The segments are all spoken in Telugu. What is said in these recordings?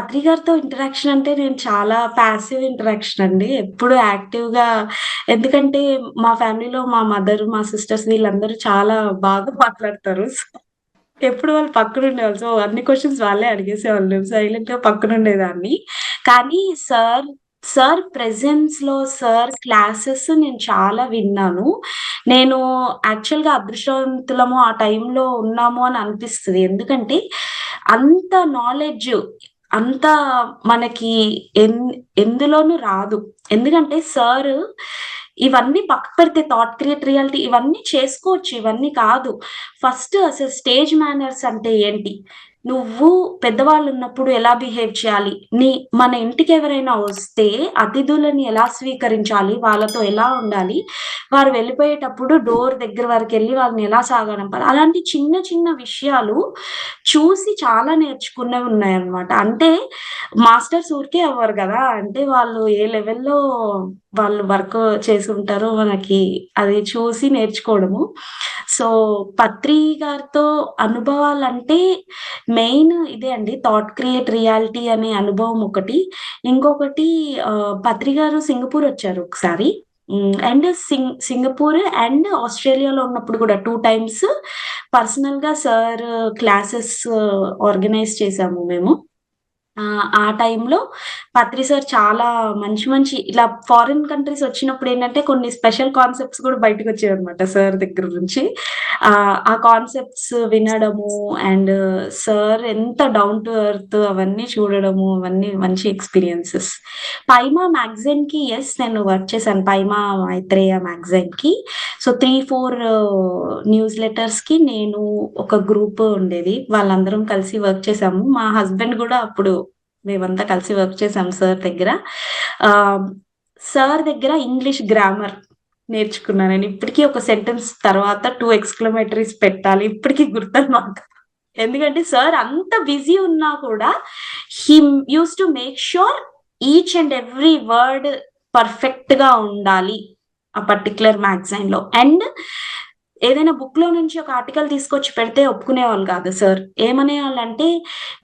పత్రి గారితో ఇంటరాక్షన్ అంటే నేను చాలా ప్యాసివ్ ఇంటరాక్షన్ అండి. ఎప్పుడు యాక్టివ్‌గా ఎందుకంటే మా ఫ్యామిలీలో మా మదర్, మా సిస్టర్స్ వీళ్ళందరూ చాలా బాగా మాట్లాడతారు. సో, ఎప్పుడు వాళ్ళు పక్కనుండేవాళ్ళు. సో, అన్ని క్వశ్చన్స్ వాళ్ళే అడిగేసేవాళ్ళు. సైలెంట్‌గా పక్కనుండేదాన్ని. కానీ సార్, సార్ ప్రెజెన్స్‌లో, సార్ క్లాసెస్ నేను చాలా విన్నాను. నేను యాక్చువల్‌గా అదృష్టవంతులము ఆ టైంలో ఉన్నాము అని అనిపిస్తుంది ఎందుకంటే అంత నాలెడ్జ్ అంత మనకి ఎన్ ఎందులోనూ రాదు. ఎందుకంటే సారు ఇవన్నీ పక్క పెడితే థాట్ క్రియేట్ రియాలిటీ ఇవన్నీ చేసుకోవచ్చు. ఇవన్నీ కాదు. ఫస్ట్ అసలు స్టేజ్ మేనర్స్ అంటే ఏంటి? నువ్వు పెద్దవాళ్ళు ఉన్నప్పుడు ఎలా బిహేవ్ చేయాలి? నీ మన ఇంటికి ఎవరైనా వస్తే అతిథులని ఎలా స్వీకరించాలి? వాళ్ళతో ఎలా ఉండాలి? వారు వెళ్ళిపోయేటప్పుడు డోర్ దగ్గర వరకెళ్ళి వాళ్ళని ఎలా సాగనంపాలి? అలాంటి చిన్న చిన్న విషయాలు చూసి చాలా నేర్చుకున్నవి ఉన్నాయన్నమాట. అంటే మాస్టర్స్ ఊరికే అవ్వరు కదా అంటే వాళ్ళు ఏ లెవెల్‌లో వాళ్ళు వర్క్ చేసుంటారో మనకి అది చూసి నేర్చుకోవడము. సో, పత్రి గారితో అనుభవాలు అంటే మెయిన్ ఇదే అండి. థాట్ క్రియేట్ రియాలిటీ అనే అనుభవం ఒకటి. ఇంకొకటి పత్రి గారు సింగపూర్ వచ్చారు ఒకసారి. అండ్ సింగ్ సింగపూర్ అండ్ ఆస్ట్రేలియాలో ఉన్నప్పుడు కూడా టూ టైమ్స్ పర్సనల్‌గా సార్ క్లాసెస్ ఆర్గనైజ్ చేశాము మేము. ఆ టైంలో పత్రి సార్ చాలా మంచి మంచి ఇలా ఫారిన్ కంట్రీస్ వచ్చినప్పుడు ఏంటంటే కొన్ని స్పెషల్ కాన్సెప్ట్స్ కూడా బయటకు వచ్చాయి అనమాట సార్ దగ్గర నుంచి. ఆ కాన్సెప్ట్స్ వినడము అండ్ సార్ uh, ఎంత డౌన్ టు ఎర్త్ అవన్నీ చూడడము అవన్నీ మంచి ఎక్స్‌పీరియన్సెస్. పైమా మ్యాగజైన్‌కి ఎస్ నేను వర్క్ చేశాను. పైమా మైత్రేయ మ్యాగజైన్‌కి. సో, 3, 4 న్యూస్ లెటర్స్కి నేను ఒక గ్రూప్ ఉండేది. వాళ్ళందరం కలిసి వర్క్ చేసాము మా హస్బెండ్ కూడా అప్పుడు మేమంతా కలిసి వర్క్ చేసాం సార్ దగ్గర. Um, సార్ దగ్గర ఇంగ్లీష్ గ్రామర్ నేర్చుకున్నాను నేను. ఇప్పటికీ ఒక సెంటెన్స్ తర్వాత టూ ఎక్స్‌క్లమేటరీస్ పెట్టాలి. ఇప్పటికీ గుర్తు గుర్తనమాట. ఎందుకంటే సార్ అంత బిజీ ఉన్నా కూడా he use to make sure each and every word పర్ఫెక్ట్గా ఉండాలి. ఆ పర్టిక్యులర్ మ్యాగజైన్‌లో. అండ్ ఏదైనా బుక్లో నుంచి ఒక ఆర్టికల్ తీసుకొచ్చి పెడితే ఒప్పుకునేవాళ్ళు కాదు సార్. ఏమనేవాళ్ళంటే,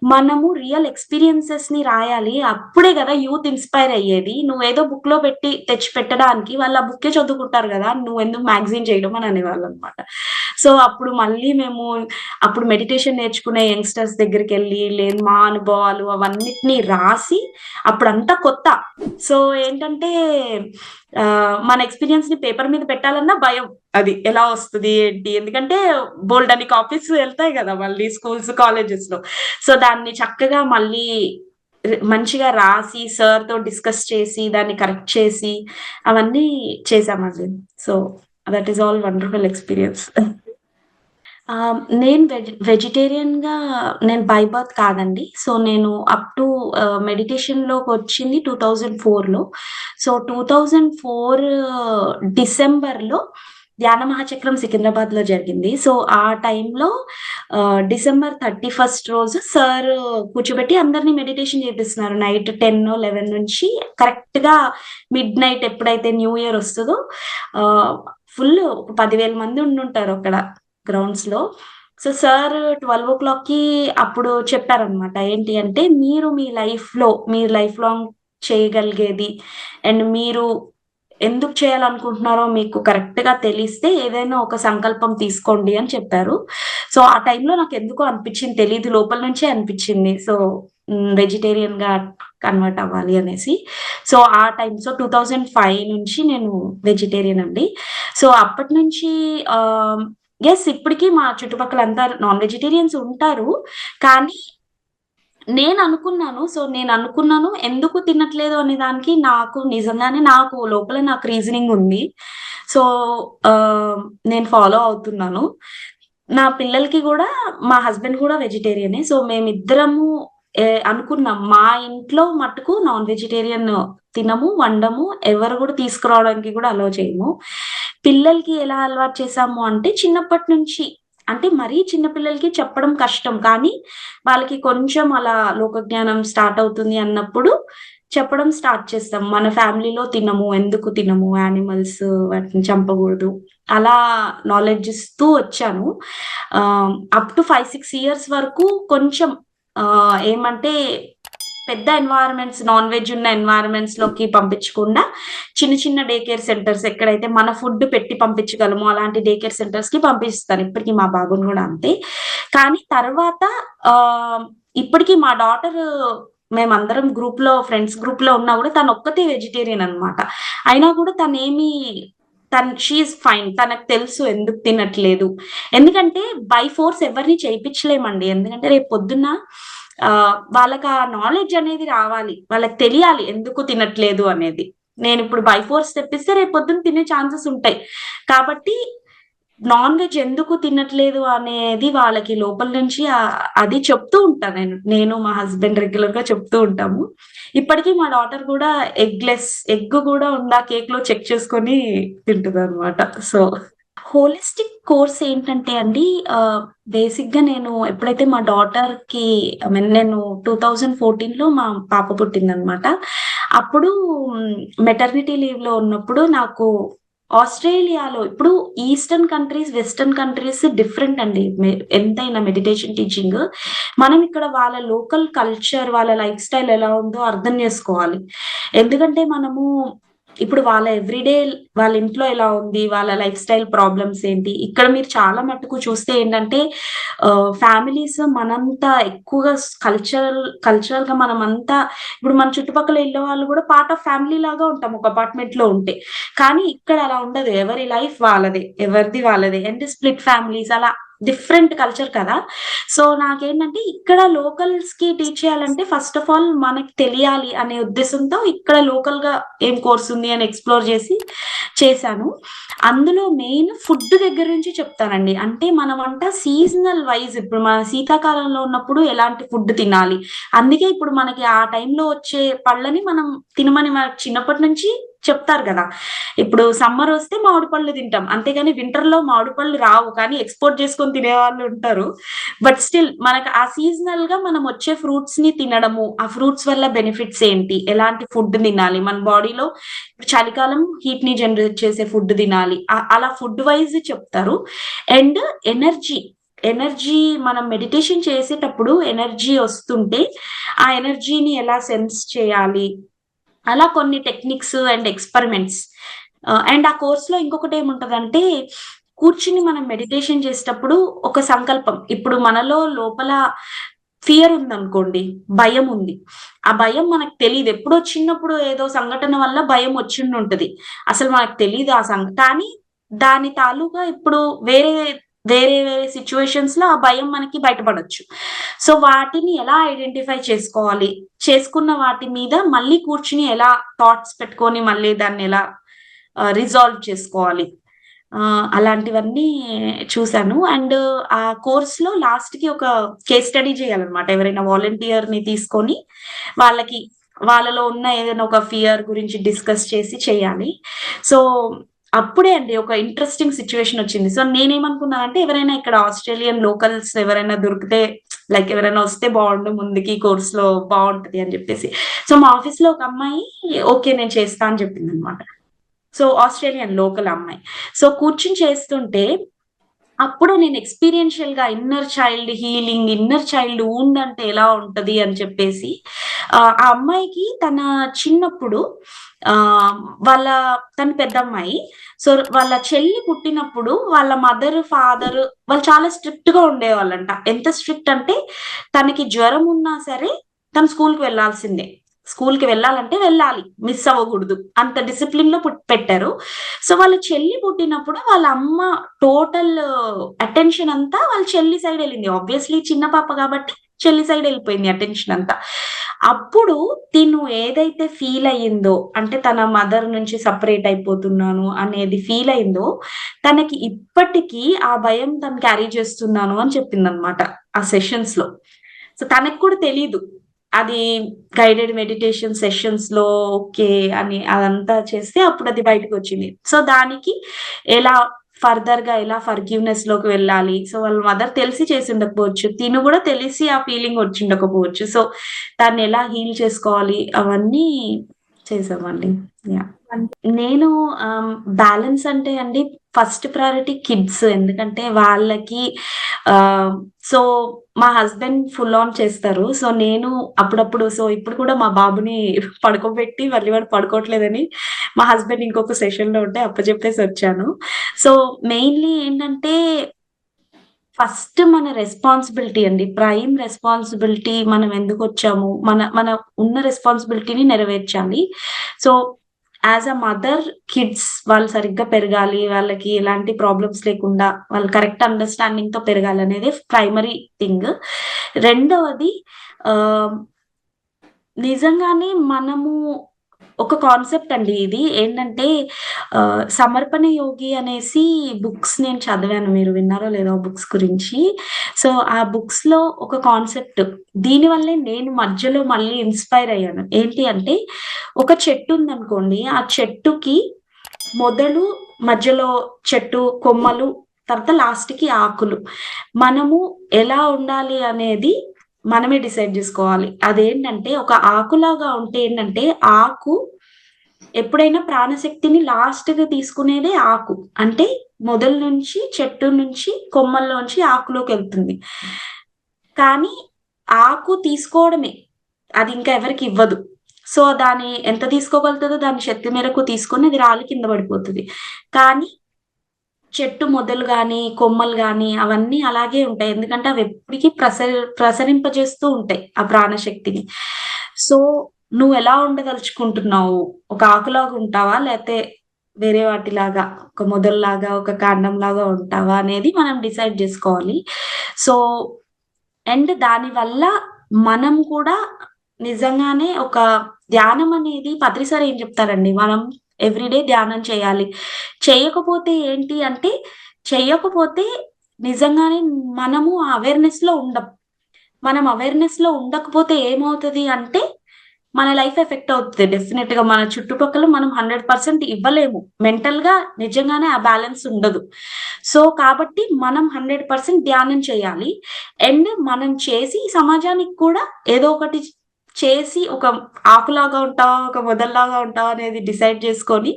మనము రియల్ ఎక్స్‌పీరియన్సెస్‌ని రాయాలి. అప్పుడే కదా యూత్ ఇన్‌స్పైర్ అయ్యేది. నువ్వేదో బుక్‌లో పెట్టి తెచ్చి పెట్టడానికి వాళ్ళు ఆ బుక్కే చదువుకుంటారు కదా నువ్వు ఎందుకు మ్యాగజైన్ చేయడం అని అనేవాళ్ళనమాట. సో, అప్పుడు మళ్ళీ మేము అప్పుడు మెడిటేషన్ నేర్చుకునే యంగ్‌స్టర్స్ దగ్గరికి వెళ్ళి లేని మా అనుభవాలు అవన్నిటిని రాసి అప్పుడంతా కొత్త. సో, ఏంటంటే మన ఎక్స్పీరియన్స్ని పేపర్ మీద పెట్టాలన్నా భయం. అది ఎలా వస్తది? ఏంటి? ఎందుకంటే బోలెడన్ని కాపీస్ వెళ్తాయి కదా మళ్ళీ స్కూల్స్, కాలేజెస్లో సో, దాన్ని చక్కగా మళ్ళీ మంచిగా రాసి సార్తో డిస్కస్ చేసి దాన్ని కరెక్ట్ చేసి అవన్నీ చేశామండి. So, that is all wonderful experience. నేను వెజ్ వెజిటేరియన్‌గా నేను బై బర్త్ కాదండి. సో, నేను అప్ టు మెడిటేషన్లోకి వచ్చింది టూ థౌజండ్ ఫోర్లో సో, 2004 డిసెంబర్‌లో ధ్యాన మహాచక్రం సికింద్రాబాద్‌లో జరిగింది. సో, ఆ టైంలో డిసెంబర్ థర్టీ ఫస్ట్ రోజు సార్ కూర్చోబెట్టి అందరిని మెడిటేషన్ చేపిస్తున్నారు. నైట్ 10, 11 నుంచి కరెక్ట్‌గా మిడ్‌నైట్ ఎప్పుడైతే న్యూ ఇయర్ వస్తుందో ఫుల్ ఒక పదివేల మంది ఉండుంటారు అక్కడ గ్రౌండ్స్‌లో. సో, సార్ 12:00కి అప్పుడు చెప్పారనమాట. ఏంటి అంటే, మీరు మీ లైఫ్‌లో మీ లైఫ్ లాంగ్ చేయగలిగేది అండ్ మీరు ఎందుకు చేయాలనుకుంటున్నారో మీకు కరెక్ట్‌గా తెలిస్తే ఏదైనా ఒక సంకల్పం తీసుకోండి అని చెప్పారు. సో, ఆ టైంలో నాకు ఎందుకు అనిపించింది తెలియదు లోపల నుంచే అనిపించింది. సో, వెజిటేరియన్ వెజిటేరియన్‌గా కన్వర్ట్ అవ్వాలి అనేసి. సో, ఆ టైం సో, 2005 నుంచి నేను వెజిటేరియన్ అండి. సో, అప్పటినుంచి నుంచి ఎస్ ఇప్పటికీ మా చుట్టుపక్కల అంతా నాన్ వెజిటేరియన్స్ ఉంటారు. కానీ నేను అనుకున్నాను సో, నేను అనుకున్నాను ఎందుకు తినట్లేదు అనే దానికి నాకు నిజంగానే నాకు లోపల నాకు రీజనింగ్ ఉంది. సో, నేను ఫాలో అవుతున్నాను. నా పిల్లలకి కూడా మా హస్బెండ్ కూడా వెజిటేరియనే. సో, మేమిద్దరము అనుకున్నాం. మా ఇంట్లో మట్టుకు నాన్ వెజిటేరియన్ తినము, వండము. ఎవరు కూడా తీసుకురావడానికి కూడా అలో చేయము. పిల్లలకి ఎలా అలవాటు చేసాము అంటే చిన్నప్పటి నుంచి అంటే మరీ చిన్నపిల్లలకి చెప్పడం కష్టం. కానీ వాళ్ళకి కొంచెం అలా లోకజ్ఞానం స్టార్ట్ అవుతుంది అన్నప్పుడు చెప్పడం స్టార్ట్ చేస్తాం. మన ఫ్యామిలీలో తినము. ఎందుకు తినము? యానిమల్స్ వాటిని చంపకూడదు అలా నాలెడ్జ్ ఇస్తూ వచ్చాను. అప్ టు 5, 6 ఇయర్స్ వరకు కొంచెం ఏమంటే పెద్ద ఎన్వైరన్మెంట్స్ నాన్ వెజ్ ఉన్న ఎన్వైరన్మెంట్స్లోకి పంపించకుండా చిన్న చిన్న డే కేర్ సెంటర్స్ ఎక్కడైతే మన ఫుడ్ పెట్టి పంపించగలమో అలాంటి డే కేర్ సెంటర్స్కి పంపిస్తాను. ఇప్పటికి మా బాబుని కూడా అంతే. కానీ తర్వాత ఇప్పటికీ మా డాటర్ మేమందరం గ్రూప్లో ఫ్రెండ్స్ గ్రూప్లో ఉన్నా కూడా తను ఒక్కతే వెజిటేరియన్ అనమాట అయినా కూడా తనేమి తన షీఈ్ ఫైన్ తనకు తెలుసు ఎందుకు తినట్లేదు. ఎందుకంటే బై ఫోర్స్ ఎవరిని చేయించలేమండి ఎందుకంటే రేపు పొద్దున్న వాళ్ళకి ఆ నాలెడ్జ్ అనేది రావాలి. వాళ్ళకి తెలియాలి ఎందుకు తినట్లేదు అనేది. నేను ఇప్పుడు బై ఫోర్స్ తెప్పిస్తే రేపు పొద్దున్న తినే ఛాన్సెస్ ఉంటాయి. కాబట్టి నాన్ వెజ్ ఎందుకు తినట్లేదు అనేది వాళ్ళకి లోపల నుంచి అది చెప్తూ ఉంటాను నేను. నేను మా హస్బెండ్ రెగ్యులర్గా చెప్తూ ఉంటాము. ఇప్పటికీ మా డాటర్ కూడా ఎగ్ లెస్ ఎగ్ కూడా ఉందా కేక్లో చెక్ చేసుకొని తింటుంది అనమాట సో హోలిస్టిక్ కోర్స్ ఏంటంటే అండి బేసిక్గా నేను ఎప్పుడైతే మా డాటర్కి ఐ మీన్ నేను టూ థౌజండ్ ఫోర్టీన్లో మా పాప పుట్టిందనమాట అప్పుడు మెటర్నిటీ లీవ్లో ఉన్నప్పుడు నాకు ఆస్ట్రేలియాలో ఇప్పుడు eastern countries western countries different అండి. ఎంతైనా మెడిటేషన్ టీచింగ్ మనం ఇక్కడ వాళ్ళ లోకల్ కల్చర్ వాళ్ళ లైఫ్ స్టైల్ ఎలా ఉందో అర్థం చేసుకోవాలి. ఎందుకంటే మనము ఇప్పుడు వాళ్ళ ఎవ్రీడే వాళ్ళ ఇంట్లో ఎలా ఉంది వాళ్ళ లైఫ్ స్టైల్ ప్రాబ్లమ్స్ ఏంటి? ఇక్కడ మీరు చాలా మట్టుకు చూస్తే ఏంటంటే ఫ్యామిలీస్ మనంతా ఎక్కువగా కల్చరల్ కల్చరల్గా మనం అంతా ఇప్పుడు మన చుట్టుపక్కల ఇళ్ళ వాళ్ళు కూడా పార్ట్ ఆఫ్ ఫ్యామిలీ లాగా ఉంటాం. ఒక అపార్ట్మెంట్లో ఉంటే. కానీ ఇక్కడ అలా ఉండదు. ఎవరి లైఫ్ వాళ్ళదే. ఎవరిది వాళ్ళదే. అంటే స్ప్లిట్ ఫ్యామిలీస్ అలా డిఫరెంట్ కల్చర్ కదా. సో నాకేంటంటే ఇక్కడ లోకల్స్కి టీచ్ చేయాలంటే ఫస్ట్ ఆఫ్ ఆల్ మనకి తెలియాలి అనే ఉద్దేశంతో ఇక్కడ లోకల్గా ఏం కోర్స్ ఉంది అని ఎక్స్ప్లోర్ చేసి చేశాను. అందులో మెయిన్ ఫుడ్ దగ్గర నుంచి చెప్తానండి. అంటే మనం అంట సీజనల్ వైజ్ ఇప్పుడు మన శీతాకాలంలో ఉన్నప్పుడు ఎలాంటి ఫుడ్ తినాలి. అందుకే ఇప్పుడు మనకి ఆ టైంలో వచ్చే పళ్ళని మనం తినమని మనకు చిన్నప్పటి నుంచి చెప్తారు కదా. ఇప్పుడు సమ్మర్ వస్తే మామిడి పళ్ళు తింటాం. అంతేగాని వింటర్లో మామిడి పళ్ళు రావు. కానీ ఎక్స్పోర్ట్ చేసుకొని తినే వాళ్ళు ఉంటారు. బట్ స్టిల్ మనకు ఆ సీజనల్గా మనం వచ్చే ఫ్రూట్స్ని తినడము ఆ ఫ్రూట్స్ వల్ల బెనిఫిట్స్ ఏంటి? ఎలాంటి ఫుడ్ తినాలి? మన బాడీలో చలికాలం హీట్ని జనరేట్ చేసే ఫుడ్ తినాలి. అలా ఫుడ్ వైజ్ చెప్తారు. అండ్ ఎనర్జీ ఎనర్జీ మనం మెడిటేషన్ చేసేటప్పుడు ఎనర్జీ వస్తుంటే ఆ ఎనర్జీని ఎలా సెన్స్ చేయాలి? అలా కొన్ని టెక్నిక్స్ అండ్ ఎక్స్పెరిమెంట్స్ అండ్ ఆ కోర్సులో ఇంకొకటి ఏముంటదంటే కూర్చుని మనం మెడిటేషన్ చేసేటప్పుడు ఒక సంకల్పం. ఇప్పుడు మనలో లోపల ఫియర్ ఉందనుకోండి భయం ఉంది. ఆ భయం మనకు తెలియదు ఎప్పుడో చిన్నప్పుడు ఏదో సంఘటన వల్ల భయం వచ్చిండు ఉంటది అసలు మనకు తెలియదు ఆ సంఘ కానీ దాని తాలూకా ఇప్పుడు వేరే వేరే వేరే సిచ్యువేషన్స్లో ఆ భయం మనకి బయటపడవచ్చు సో వాటిని ఎలా ఐడెంటిఫై చేసుకోవాలి? చేసుకున్న వాటి మీద మళ్ళీ కూర్చుని ఎలా థాట్స్ పెట్టుకొని మళ్ళీ దాన్ని ఎలా రిజాల్వ్ చేసుకోవాలి? అలాంటివన్నీ చూశాను. అండ్ ఆ కోర్స్లో లాస్ట్కి ఒక కేస్ స్టడీ చేయాలన్నమాట. ఎవరైనా వాలంటీర్ని తీసుకొని వాళ్ళకి వాళ్ళలో ఉన్న ఏదైనా ఒక ఫియర్ గురించి డిస్కస్ చేసి చేయాలి. సో అప్పుడే అండి ఒక ఇంట్రెస్టింగ్ సిచ్యువేషన్ వచ్చింది. సో నేనేమనుకున్నానంటే ఎవరైనా ఇక్కడ ఆస్ట్రేలియన్ లోకల్స్ ఎవరైనా దొరికితే లైక్ ఎవరైనా వస్తే బాగుండు ముందుకి కోర్స్లో బాగుంటది అని చెప్పేసి. సో మా ఆఫీస్లో ఒక అమ్మాయి ఓకే నేను చేస్తా అని చెప్పింది అనమాట సో ఆస్ట్రేలియన్ లోకల్ అమ్మాయి. సో కూర్చుని చేస్తుంటే అప్పుడు నేను ఎక్స్పీరియన్షియల్గా inner child healing inner child wound అంటే ఎలా ఉంటది అని చెప్పేసి ఆ అమ్మాయికి తన చిన్నప్పుడు ఆ వాళ్ళ తన పెద్ద అమ్మాయి సో వాళ్ళ చెల్లి పుట్టినప్పుడు వాళ్ళ మదర్ ఫాదర్ వాళ్ళు చాలా స్ట్రిక్ట్గా ఉండేవాళ్ళంట. ఎంత స్ట్రిక్ట్ అంటే తనకి జ్వరం ఉన్నా సరే తను స్కూల్కి వెళ్ళాల్సిందే స్కూల్కి వెళ్ళాలంటే వెళ్ళాలి మిస్ అవ్వకూడదు. అంత డిసిప్లిన్లో పెట్టారు. సో వాళ్ళ చెల్లి పుట్టినప్పుడు వాళ్ళ అమ్మ టోటల్ అటెన్షన్ అంతా వాళ్ళ చెల్లి సైడ్ వెళ్ళింది. ఆబ్వియస్లీ చిన్న పాప కాబట్టి చెల్లి సైడ్ వెళ్ళిపోయింది అటెన్షన్ అంతా. అప్పుడు తిను ఏదైతే ఫీల్ అయ్యిందో అంటే తన మదర్ నుంచి సపరేట్ అయిపోతున్నాను అనేది ఫీల్ అయిందో తనకి ఇప్పటికీ ఆ భయం తను క్యారీ చేస్తున్నాను అని చెప్పిందనమాట ఆ సెషన్స్లో సో తనకు కూడా తెలియదు అది గైడెడ్ మెడిటేషన్ సెషన్స్లో ఓకే అని అదంతా చేస్తే అప్పుడు అది బయటకు వచ్చింది. సో దానికి ఎలా ఫర్దర్గా ఎలా ఫర్గివ్నెస్లోకి వెళ్ళాలి? సో వాళ్ళ మదర్ తెలిసి చేసి ఉండకపోవచ్చు తిను కూడా తెలిసి ఆ ఫీలింగ్ వచ్చి ఉండకపోవచ్చు సో దాన్ని ఎలా హీల్ చేసుకోవాలి? అవన్నీ చేసామండి. యా నేను um, బ్యాలెన్స్ అంటే అండి ఫస్ట్ ప్రయారిటీ కిడ్స్ ఎందుకంటే వాళ్ళకి um, సో మా హస్బెండ్ ఫుల్ ఆన్ చేస్తారు. సో నేను అప్పుడప్పుడు సో ఇప్పుడు కూడా మా బాబుని పడుకోబెట్టి మళ్ళీ వాడు పడుకోవట్లేదని మా హస్బెండ్ ఇంకొక సెషన్‌లో ఉంటే అప్పచెప్పేసి వచ్చాను. సో మెయిన్‌లీ ఏంటంటే ఫస్ట్ మన రెస్పాన్సిబిలిటీ అండి. ప్రైమ్ రెస్పాన్సిబిలిటీ మనం ఎందుకు వచ్చాము మన మన ఉన్న రెస్పాన్సిబిలిటీని నెరవేర్చాలి. So as a mother kids వాళ్ళు సరిగ్గా పెరగాలి. వాళ్ళకి ఎలాంటి ప్రాబ్లమ్స్ లేకుండా వాళ్ళు కరెక్ట్ అండర్‌స్టాండింగ్‌తో పెరగాలనేదే ప్రైమరీ థింగ్. రెండవది నిజంగానే మనము ఒక కాన్సెప్ట్ అండి ఇది. ఏంటంటే 'సమర్పణ యోగి' అనేసి బుక్స్ నేను చదివాను. మీరు విన్నారో లేదో ఆ బుక్స్ గురించి. సో ఆ బుక్స్‌లో ఒక కాన్సెప్ట్ దీనివల్లే నేను మధ్యలో మళ్ళీ ఇన్‌స్పైర్ అయ్యాను. ఏంటి అంటే ఒక చెట్టు ఉందనుకోండి. ఆ చెట్టుకి మొదలు, మధ్యలో చెట్టు కొమ్మలు, తర్వాత లాస్ట్‌కి ఆకులు. మనము ఎలా ఉండాలి అనేది మనమే డిసైడ్ చేసుకోవాలి అదేంటంటే ఒక ఆకులాగా ఉంటే ఏంటంటే ఆకు ఎప్పుడైనా ప్రాణశక్తిని లాస్ట్‌గా తీసుకునేదే ఆకు. అంటే మొదల నుంచి చెట్టు నుంచి కొమ్మల్లోంచి ఆకులోకి వెళ్తుంది కానీ ఆకు తీసుకోవడమే. అది ఇంకా ఎవరికి ఇవ్వదు. సో దాని ఎంత తీసుకోగలుగుతుందో దాని శక్తి మేరకు తీసుకొని అది రాళ్ళు కింద పడిపోతుంది కానీ చెట్టు మొదలు కానీ కొమ్మలు కానీ అవన్నీ అలాగే ఉంటాయి. ఎందుకంటే అవి ఎప్పటికీ ప్రసరి ప్రసరింపజేస్తూ ఉంటాయి ఆ ప్రాణశక్తిని. సో నువ్వు ఎలా ఉండదలుచుకుంటున్నావు? ఒక ఆకులాగా ఉంటావా? లేతే వేరే వాటిలాగా ఒక మొదల్లాగా, ఒక కాండం లాగా ఉంటావా? అనేది మనం డిసైడ్ చేసుకోవాలి సో అండ్ దానివల్ల మనం కూడా నిజంగానే ఒక ధ్యానం అనేది పత్రిసారి ఏం చెప్తారండి. మనం ఎవ్రీడే ధ్యానం చేయాలి. చేయకపోతే ఏంటి అంటే చేయకపోతే నిజంగానే మనము ఆ అవేర్‌నెస్‌లో ఉండం. మనం అవేర్నెస్లో ఉండకపోతే ఏమవుతది అంటే మన లైఫ్ ఎఫెక్ట్ అవుతుంది డెఫినెట్గా మన చుట్టుపక్కల మనం 100% ఇవ్వలేము. మెంటల్గా నిజంగానే ఆ బ్యాలెన్స్ ఉండదు. సో కాబట్టి మనం 100% ధ్యానం చేయాలి. అండ్ మనం చేసి సమాజానికి కూడా ఏదో ఒకటి చేసి ఒక ఆకులాగా ఉంటా ఒక మొదల్లాగా ఉంటా అనేది డిసైడ్ చేసుకొని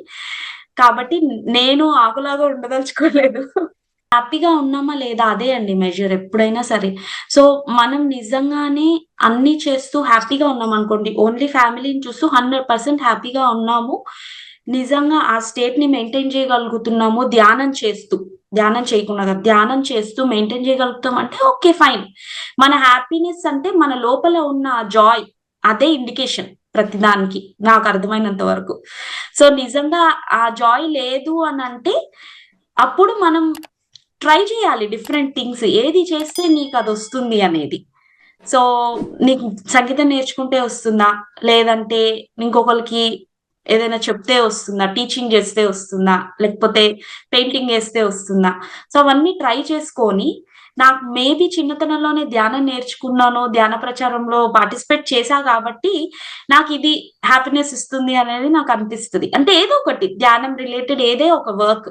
కాబట్టి నేను ఆకులాగా ఉండదలుచుకోలేదు. హ్యాపీగా ఉన్నామా లేదా? అదే అండి మెజర్ ఎప్పుడైనా సరే. సో మనం నిజంగానే అన్ని చేస్తూ హ్యాపీగా ఉన్నామనుకోండి. ఓన్లీ ఫ్యామిలీని చూస్తూ 100% హ్యాపీగా ఉన్నాము. నిజంగా ఆ స్టేట్‌ని మెయింటైన్ చేయగలుగుతున్నాము ధ్యానం చేస్తూ. ధ్యానం చేయకుండా ధ్యానం చేస్తూ మెయింటైన్ చేయగలుగుతాం అంటే ఓకే ఫైన్. మన హ్యాపీనెస్ అంటే మన లోపల ఉన్న జాయ్ అదే ఇండికేషన్ ప్రతిదానికి నాకు అర్థమైనంత వరకు. సో నిజంగా ఆ జాయ్ లేదు అని అంటే అప్పుడు మనం ట్రై చేయాలి డిఫరెంట్ థింగ్స్. ఏది చేస్తే నీకు అది వస్తుంది అనేది. సో నీకు సంగీతం నేర్చుకుంటే వస్తుందా? లేదంటే ఇంకొకరికి ఏదైనా చెప్తే వస్తుందా? టీచింగ్ చేస్తే వస్తుందా? లేకపోతే పెయింటింగ్ వేస్తే వస్తుందా? సో అవన్నీ ట్రై చేసుకొని నాకు మేబీ చిన్నతనంలోనే ధ్యానం నేర్చుకున్నాను. ధ్యాన ప్రచారంలో పార్టిసిపేట్ చేశా కాబట్టి నాకు ఇది హ్యాపీనెస్ ఇస్తుంది అనేది నాకు అనిపిస్తుంది అంటే ఏదో ఒకటి ధ్యానం రిలేటెడ్ ఏదే ఒక వర్క్.